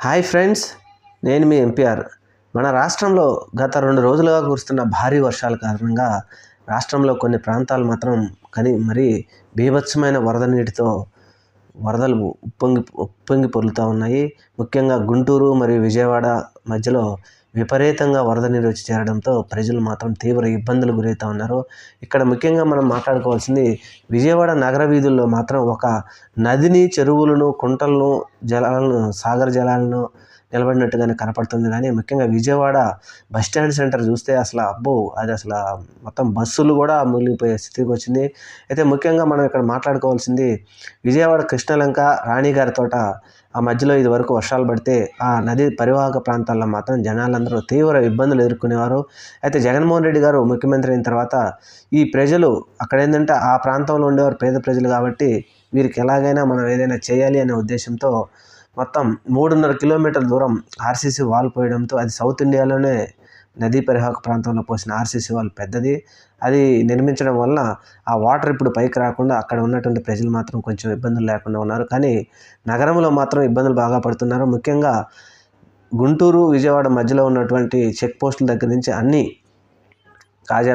Hi friends నేను మీ MPR మన రాష్ట్రంలో గత రెండు రోజులుగా కురుస్తున్న భారీ వర్షాల కారణంగా రాష్ట్రంలో కొన్ని ప్రాంతాలు మాత్రం కని మరీ బీభత్సమైన వరద నీటితో వరదలు ఉప్పొంగి ఉప్పొంగి పొర్లుతూ ఉన్నాయి. ముఖ్యంగా గుంటూరు మరియు విజయవాడ మధ్యలో విపరీతంగా వరద నీరు వచ్చి చేరడంతో ప్రజలు మాత్రం తీవ్ర ఇబ్బందులు గురవుతూ ఉన్నారు. ఇక్కడ ముఖ్యంగా మనం మాట్లాడుకోవాల్సింది విజయవాడ నగర వీధుల్లో మాత్రం ఒక నదిని చెరువులను కుంటలను జలాలను సాగర జలాలను నిలబడినట్టుగానే కనపడుతుంది. కానీ ముఖ్యంగా విజయవాడ బస్ స్టాండ్ సెంటర్ చూస్తే అసలు అబ్బో అది అసలు మొత్తం బస్సులు కూడా మునిగిపోయే స్థితికి వచ్చింది. అయితే ముఖ్యంగా మనం ఇక్కడ మాట్లాడుకోవాల్సింది విజయవాడ కృష్ణలంక రాణిగారి తోట. ఆ మధ్యలో ఇది వరకు వర్షాలు పడితే ఆ నది పరివాహక ప్రాంతాల్లో మాత్రం జనాలందరూ తీవ్ర ఇబ్బందులు ఎదుర్కొనేవారు. అయితే జగన్మోహన్ రెడ్డి గారు ముఖ్యమంత్రి అయిన తర్వాత ఈ ప్రజలు అక్కడ ఏంటంటే ఆ ప్రాంతంలో ఉండేవారు పేద ప్రజలు కాబట్టి వీరికి ఎలాగైనా మనం ఏదైనా చేయాలి అనే ఉద్దేశంతో మొత్తం మూడున్నర కిలోమీటర్ల దూరం ఆర్సీసీ వాల్ పోయడంతో అది సౌత్ ఇండియాలోనే నదీ పరివాహక ప్రాంతంలో పోసిన ఆర్సీసీ వాల్ పెద్దది. అది నిర్మించడం వలన ఆ వాటర్ ఇప్పుడు పైకి రాకుండా అక్కడ ఉన్నటువంటి ప్రజలు మాత్రం కొంచెం ఇబ్బందులు లేకుండా ఉన్నారు. కానీ నగరంలో మాత్రం ఇబ్బందులు బాగా పడుతున్నారు. ముఖ్యంగా గుంటూరు విజయవాడ మధ్యలో ఉన్నటువంటి చెక్ పోస్టుల దగ్గర నుంచి అన్నీ కాజా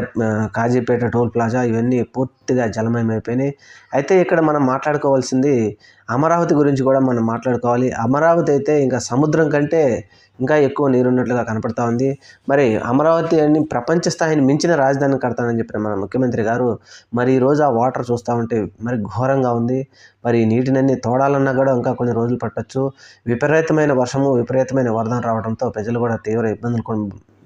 కాజీపేట టోల్ ప్లాజా ఇవన్నీ పూర్తిగా జలమయం అయిపోయినాయి అయితే ఇక్కడ మనం మాట్లాడుకోవాల్సింది అమరావతి గురించి కూడా మనం మాట్లాడుకోవాలి. అమరావతి అయితే ఇంకా సముద్రం కంటే ఇంకా ఎక్కువ నీరున్నట్లుగా కనపడతా ఉంది. మరి అమరావతి అని ప్రపంచ స్థాయిని మించిన రాజధాని కడతానని చెప్పిన మన ముఖ్యమంత్రి గారు మరి ఈరోజు ఆ వాటర్ చూస్తూ ఉంటే మరి ఘోరంగా ఉంది. మరి నీటినన్నీ తోడాలన్నా కూడా ఇంకా కొన్ని రోజులు పట్టొచ్చు. విపరీతమైన వర్షము విపరీతమైన వరదం రావడంతో ప్రజలు కూడా తీవ్ర ఇబ్బందులు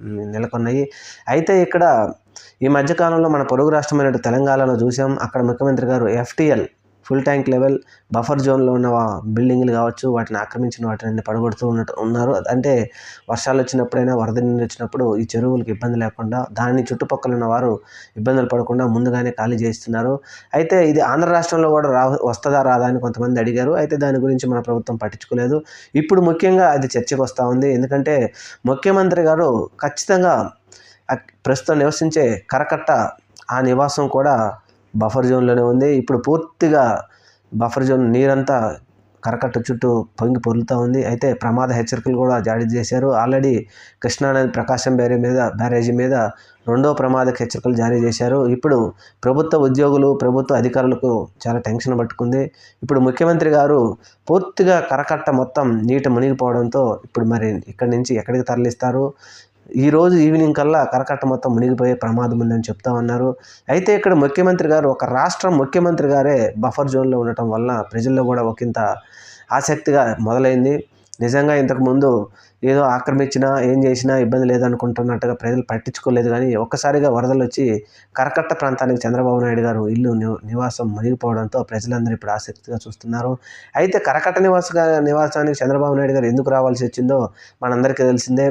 నెలకొన్నాయి. అయితే ఇక్కడ ఈ మధ్యకాలంలో మన పొరుగు రాష్ట్రమైన తెలంగాణలో చూసాం. అక్కడ ముఖ్యమంత్రి గారు FTL full tank level buffer జోన్లో ఉన్న బిల్డింగ్లు కావచ్చు వాటిని ఆక్రమించిన వాటిని పడగొడుతూ ఉన్నట్టు ఉన్నారు. అంటే వర్షాలు వచ్చినప్పుడైనా వరద నీళ్ళు వచ్చినప్పుడు ఈ చెరువులకు ఇబ్బంది లేకుండా దాని చుట్టుపక్కల ఉన్న వారు ఇబ్బందులు పడకుండా ముందుగానే ఖాళీ చేస్తున్నారు అయితే ఇది ఆంధ్ర రాష్ట్రంలో కూడా రా వస్తుందా రాదా అని కొంతమంది అడిగారు. అయితే దాని గురించి మన ప్రభుత్వం పట్టించుకోలేదు. ఇప్పుడు ముఖ్యంగా అది చర్చకు వస్తూ ఉంది. ఎందుకంటే ముఖ్యమంత్రి గారు ఖచ్చితంగా ప్రస్తుతం నివసించే కరకట్ట ఆ నివాసం కూడా బఫర్ జోన్లోనే ఉంది. ఇప్పుడు పూర్తిగా బఫర్ జోన్ నీరంతా కరకట్ట చుట్టూ పొంగి పొరులుతూ ఉంది. అయితే ప్రమాద హెచ్చరికలు కూడా జారీ చేశారు. ఆల్రెడీ కృష్ణానది ప్రకాశం బ్యారేజ్ మీద బ్యారేజీ మీద రెండో ప్రమాద హెచ్చరికలు జారీ చేశారు. ఇప్పుడు ప్రభుత్వ ఉద్యోగులు ప్రభుత్వ అధికారులకు చాలా టెన్షన్ పట్టుకుంది. ఇప్పుడు ముఖ్యమంత్రి గారు పూర్తిగా కరకట్ట మొత్తం నీట మునిగిపోవడంతో ఇప్పుడు మరి ఇక్కడి నుంచి ఎక్కడికి తరలిస్తారు? ఈ రోజు ఈవినింగ్ కల్లా కరకట్ట మొత్తం మునిగిపోయే ప్రమాదం ఉందని చెప్తా ఉన్నారు. అయితే ఇక్కడ ముఖ్యమంత్రి గారు ఒక రాష్ట్రం ముఖ్యమంత్రి గారే బఫర్ జోన్లో ఉండటం వల్ల ప్రజల్లో కూడా ఒకంత ఆసక్తిగా మొదలైంది. నిజంగా ఇంతకుముందు ఏదో ఆక్రమించినా ఏం చేసినా ఇబ్బంది లేదనుకుంటున్నట్టుగా ప్రజలు పట్టించుకోలేదు కానీ ఒక్కసారిగా వరదలు వచ్చి కరకట్ట ప్రాంతానికి చంద్రబాబు నాయుడు గారు ఇల్లు నివాసం మునిగిపోవడంతో ప్రజలందరూ ఇప్పుడు ఆసక్తిగా చూస్తున్నారు. అయితే కరకట్ట నివాస నివాసానికి చంద్రబాబు నాయుడు గారు ఎందుకు రావాల్సి వచ్చిందో మనందరికీ తెలిసిందే.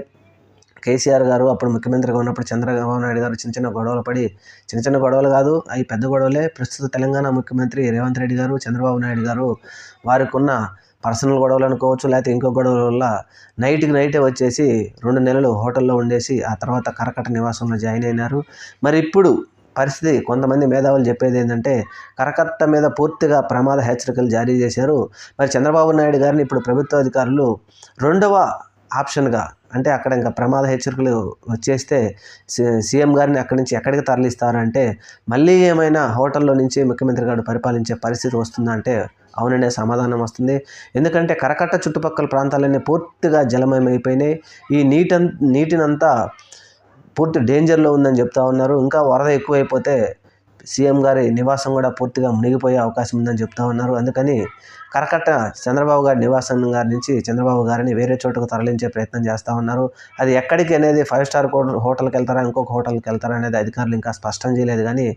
కేసీఆర్ గారు అప్పుడు ముఖ్యమంత్రిగా ఉన్నప్పుడు చంద్రబాబు నాయుడు గారు చిన్న చిన్న గొడవలు పడి చిన్న చిన్న గొడవలు కాదు అవి పెద్ద గొడవలే. ప్రస్తుత తెలంగాణ ముఖ్యమంత్రి రేవంత్ రెడ్డి గారు చంద్రబాబు నాయుడు గారు వారికి ఉన్న పర్సనల్ గొడవలు అనుకోవచ్చు లేకపోతే ఇంకో గొడవల వల్ల నైట్కి నైటే వచ్చేసి రెండు నెలలు హోటల్లో ఉండేసి ఆ తర్వాత కరకట్ట నివాసంలో జాయిన్ అయినారు. మరి ఇప్పుడు పరిస్థితి కొంతమంది మేధావులు చెప్పేది ఏంటంటే కరకట్ట మీద పూర్తిగా ప్రమాద హెచ్చరికలు జారీ చేశారు. మరి చంద్రబాబు నాయుడు గారిని ఇప్పుడు ప్రభుత్వ అధికారులు రెండవ ఆప్షన్గా అంటే అక్కడ ఇంకా ప్రమాద హెచ్చరికలు వచ్చేస్తే సి- సీఎం గారిని అక్కడి నుంచి ఎక్కడికి తరలిస్తారంటే మళ్ళీ ఏమైనా హోటల్లో నుంచి ముఖ్యమంత్రి గారు పరిపాలించే పరిస్థితి వస్తుందంటే అవుననే సమాధానం వస్తుంది. ఎందుకంటే కరకట్ట చుట్టుపక్కల ప్రాంతాలన్నీ పూర్తిగా జలమయమైపోయినాయి. ఈ నీటి నీటినంతా పూర్తి డేంజర్లో ఉందని చెప్తా ఉన్నారు. ఇంకా వరద ఎక్కువైపోతే సీఎం గారి నివాసం కూడా పూర్తిగా మునిగిపోయే అవకాశం ఉందని చెప్తా ఉన్నారు. అందుకని కరకట్ట చంద్రబాబు గారి నివాసం గారి నుంచి చంద్రబాబు గారిని వేరే చోటుకు తరలించే ప్రయత్నం చేస్తూ ఉన్నారు. అది ఎక్కడికి అనేది ఫైవ్ స్టార్ హోటల్కి వెళ్తారా ఇంకొక హోటల్కి వెళ్తారా అనేది అధికారులు ఇంకా స్పష్టం చేయలేదు కానీ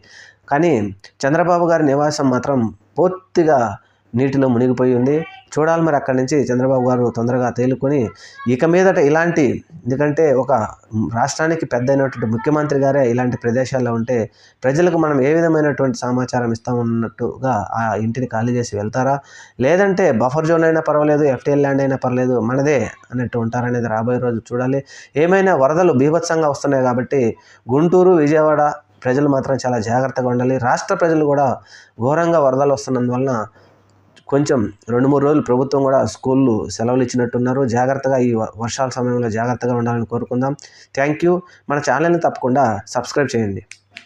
కానీ చంద్రబాబు గారి నివాసం మాత్రం పూర్తిగా నీటిలో మునిగిపోయి ఉంది చూడాలి మరి అక్కడి నుంచి. చంద్రబాబు గారు తొందరగా తేలుకొని ఇక మీదట ఇలాంటి ఎందుకంటే ఒక రాష్ట్రానికి పెద్ద అయినటువంటి ముఖ్యమంత్రి గారే ఇలాంటి ప్రదేశాల్లో ఉంటే ప్రజలకు మనం ఏ విధమైనటువంటి సమాచారం ఇస్తామన్నట్టుగా ఆ ఇంటిని ఖాళీ చేసి వెళ్తారా? లేదంటే బఫర్ జోన్ అయినా పర్వాలేదు ఎఫ్టీఎల్ ల్యాండ్ అయినా పర్లేదు మనదే అన్నట్టు ఉంటారనేది రాబోయే రోజు చూడాలి. ఏమైనా వరదలు బీభత్సంగా వస్తున్నాయి కాబట్టి గుంటూరు విజయవాడ ప్రజలు మాత్రం చాలా జాగ్రత్తగా ఉండాలి. రాష్ట్ర ప్రజలు కూడా ఘోరంగా వరదలు వస్తున్నందువలన కొంచెం రెండు మూడు రోజులు ప్రభుత్వం కూడా స్కూళ్ళు సెలవులు ఇచ్చినట్టున్నారు. జాగ్రత్తగా ఈ వర్షాల సమయంలో జాగ్రత్తగా ఉండాలని కోరుకుందాం. Thank you. మన ఛానల్ని తప్పకుండా సబ్స్క్రైబ్ చేయండి.